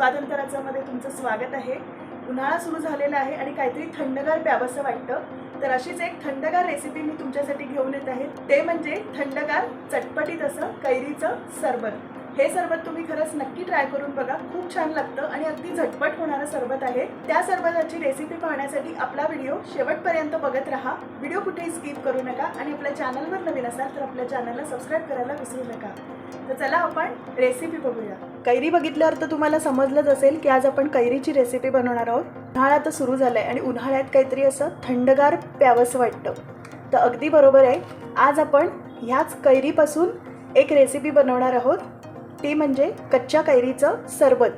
स्वातंत्र्याच्यामध्ये तुमचं स्वागत आहे. उन्हाळा सुरू झालेला आहे आणि काहीतरी थंडगार प्यावंसं वाटतं. तर अशीच एक थंडगार रेसिपी मी तुमच्यासाठी घेऊन येत आहे. ते म्हणजे थंडगार चटपटीत असं कैरीचं सरबत. हे सरबत तुम्ही खरंच नक्की ट्राय करून बघा. खूप छान लागतं आणि अगदी झटपट होणारं सरबत आहे. त्या सरबताची रेसिपी पाहण्यासाठी आपला व्हिडिओ शेवटपर्यंत बघत राहा. व्हिडिओ कुठेही स्किप करू नका आणि आपल्या चॅनलवर नवीन असाल तर आपल्या चॅनलला सबस्क्राईब करायला विसरू नका. तर चला आपण रेसिपी बघूया. कैरी बघितल्यावर तर तुम्हाला समजलंच असेल की आज आपण कैरीची रेसिपी बनवणार आहोत. उन्हाळा तर सुरू झालाय आणि उन्हाळ्यात काहीतरी असं थंडगार प्यावंसं वाटतं. तर अगदी बरोबर आहे. आज आपण ह्याच कैरीपासून एक रेसिपी बनवणार आहोत. ती म्हणजे कच्च्या कैरीचं सरबत.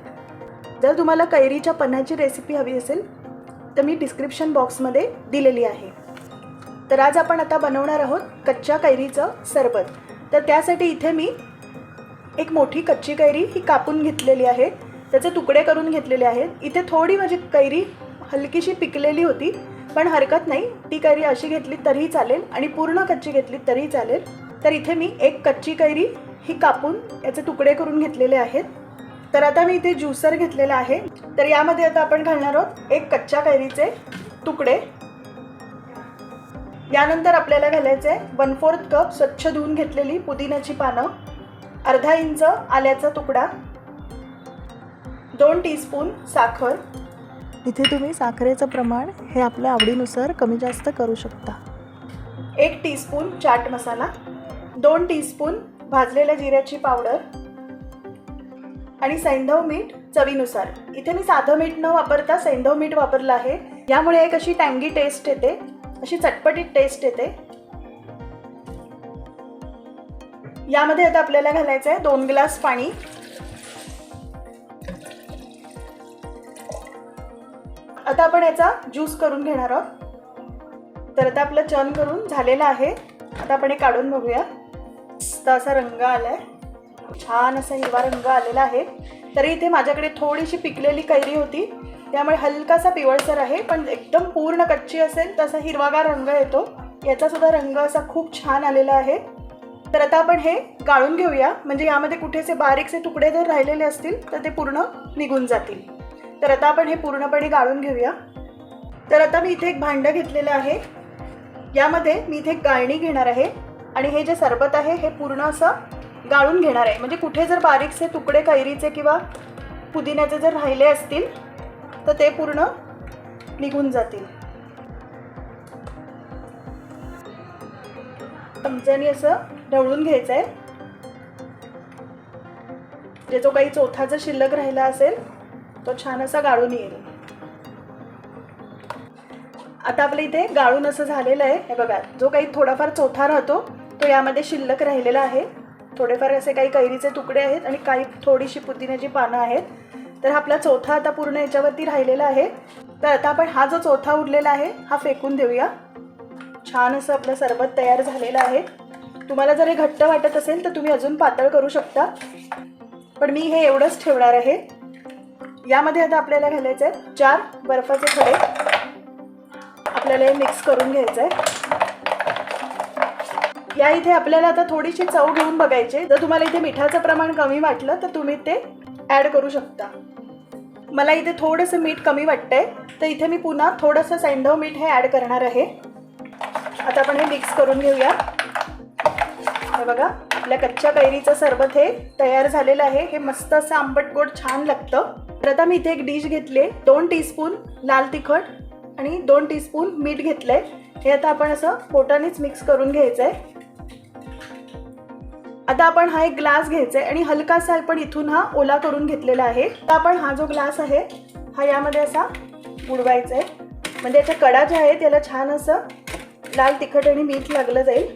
जर तुम्हाला कैरीच्या पन्हाची रेसिपी हवी असेल तर मी डिस्क्रिप्शन बॉक्समध्ये दिलेली आहे. तर आज आपण आता बनवणार आहोत कच्च्या कैरीचं सरबत. तर त्यासाठी इथे मी एक मोठी कच्ची कैरी ही कापून घेतलेली आहे. त्याचे तुकडे करून घेतलेले आहेत. इथे थोडी माझी कैरी हलकीशी पिकलेली होती पण हरकत नाही. ती कैरी अशी घेतली तरीही चालेल आणि पूर्ण कच्ची घेतली तरीही चालेल. तर इथे मी एक कच्ची कैरी ही कापून याचे तुकडे करून घेतलेले आहेत. तर आता मी इथे ज्युसर घेतलेला आहे. तर यामध्ये आता आपण घालणार आहोत एक कच्च्या कैरीचे तुकडे. यानंतर आपल्याला घालायचे वन फोर्थ कप स्वच्छ धुवून घेतलेली पुदिन्याची पानं अर्धा इंच आल्याचा तुकडा दोन टीस्पून साखर. इथे तुम्ही साखरेचं प्रमाण हे आपल्या आवडीनुसार कमी जास्त करू शकता. एक टीस्पून चाट मसाला दोन टीस्पून भाजलेल्या जिऱ्याची पावडर आणि सैंधव मीठ चवीनुसार. इथे मी साधं मीठ न वापरता सैंधव मीठ वापरलं आहे. यामुळे एक अशी टँगी टेस्ट येते. अशी चटपटीत टेस्ट येते. यामध्ये आता आपल्याला घालायचं आहे दोन ग्लास पाणी. आता आपण याचा ज्यूस करून घेणार आहोत. तर आता आपलं चन करून झालेलं आहे. आता आपण हे काढून बघूया. मस्त असा रंग आलाय. छान असा हिरवा रंग आलेला आहे. तरी इथे माझ्याकडे थोडीशी पिकलेली कैरी होती. त्यामुळे हलकासा पिवळसर आहे पण एकदम पूर्ण कच्ची असेल तसा हिरवागार रंग येतो. याचा सुद्धा रंग असा खूप छान आलेला आहे. तर आता आपण हे गाळून घेऊया. म्हणजे यामध्ये कुठेसे बारीकसे तुकडे जर राहिलेले असतील तर ते पूर्ण निघून जातील. तर आता आपण हे पूर्णपणे गाळून घेऊया. तर आता मी इथे एक भांडं घेतलेलं आहे. यामध्ये मी इथे एक गाळणी घेणार आहे. आणि हे जे सरबत आहे हे पूर्ण असं गाळून घेणार आहे. म्हणजे कुठे जर बारीकसे तुकडे कैरीचे किंवा पुदिन्याचे जर राहिले असतील तर ते पूर्ण निघून जातील. चमच्याने असं ढवळून घ्यायचं आहे. जे जो काही चौथा जर शिल्लक राहिला असेल तो छान असा गाळून येईल. आता आपल्या इथे गाळून असं झालेलं आहे. हे बघा जो काही थोडाफार चौथा राहतो तो यामध्ये शिल्लक राहिलेला आहे. थोडेफार असे काही कैरीचे तुकडे आहेत आणि काही थोडीशी पुदिन्याची पानं आहेत. तर हा आपला चौथा आता पूर्ण याच्यावरती राहिलेला आहे. तर आता आपण हा जो चौथा उरलेला आहे हा फेकून देऊया. छान असं आपलं सरबत तयार झालेलं आहे. तुम्हाला जर हे घट्ट वाटत असेल तर तुम्ही अजून पातळ करू शकता. पण मी हे एवढंच ठेवणार आहे. यामध्ये आता आपल्याला घालायचं आहे चार बर्फाचे खडे. आपल्याला हे मिक्स करून घ्यायचं आहे या इथे आपल्याला आता थोडीशी चव घेऊन बघायची जर तुम्हाला इथे मिठाचं प्रमाण कमी वाटलं तर तुम्ही ते ॲड करू शकता. मला इथे थोडंसं मीठ कमी वाटतंय. तर इथे मी पुन्हा थोडंसं सैंधव मीठ हे ॲड करणार आहे. आता आपण हे मिक्स करून घेऊया. हे बघा आपल्या कच्च्या कैरीचं सरबत हे तयार झालेलं आहे. हे मस्त असं आंबट गोड छान लागतं. तर आता मी इथे एक डिश घेतले दोन टीस्पून लाल तिखट आणि दोन टीस्पून मीठ घेतलंय. हे आता आपण असं पोटानेच मिक्स करून घ्यायचं आहे आता आपण हा एक ग्लास घ्यायचा आहे आणि हलकासा आपण इथून हा ओला करून घेतलेला आहे. तर आपण हा जो ग्लास आहे हा यामध्ये असा बुडवायचा म्हणजे आहे म्हणजे याच्या कडा ज्या आहेत त्याला छान असं लाल तिखट आणि मीठ लागलं जाईल.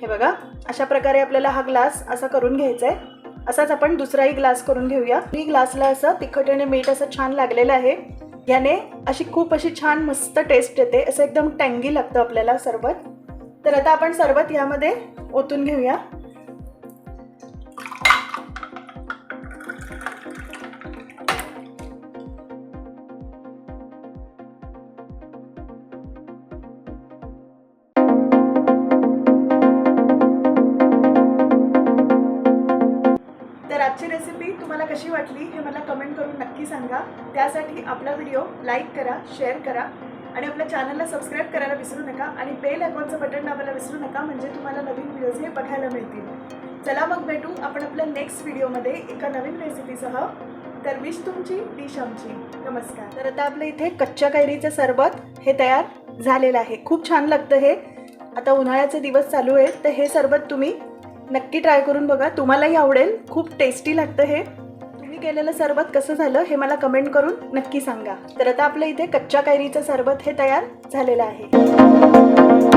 हे बघा अशा प्रकारे आपल्याला हा ग्लास असा करून घ्यायचा आहे असाच आपण दुसराही ग्लास करून घेऊया. मी ग्लासला असं तिखट आणि मीठ असं छान लागलेलं आहे. याने अशी खूप अशी छान मस्त टेस्ट येते. असं एकदम टँगी लागतं आपल्याला सरबत तर आता आपण सरबत यामध्ये ओतून घेऊया. तर आजची रेसिपी तुम्हाला कशी वाटली हे मला कमेंट करून नक्की सांगा. त्यासाठी आपला व्हिडिओ लाईक करा शेअर करा. आणि आपल्या चॅनलला सबस्क्राईब करायला विसरू नका आणि बेल आयकॉनचं बटन दाबायला विसरू नका म्हणजे तुम्हाला नवीन व्हिडिओज हे बघायला मिळतील. चला मग भेटू आपण आपल्या नेक्स्ट व्हिडिओमध्ये एका नवीन रेसिपीसह तर विश तुमची डिश आमची नमस्कार. तर आता आपलं इथे कच्च्या कैरीचं सरबत हे तयार झालेलं आहे. खूप छान लागतं हे. आता उन्हाळ्याचे दिवस चालू आहेत. तर हे सरबत तुम्ही नक्की ट्राय करून बघा. तुम्हालाही आवडेल. खूप टेस्टी लागतं हे. तुम्ही केलेलं सरबत कसं झालं हे मला कमेंट करून नक्की सांगा. तर आता आपलं इथे कच्च्या कैरीचं सरबत हे तयार झालेलं आहे.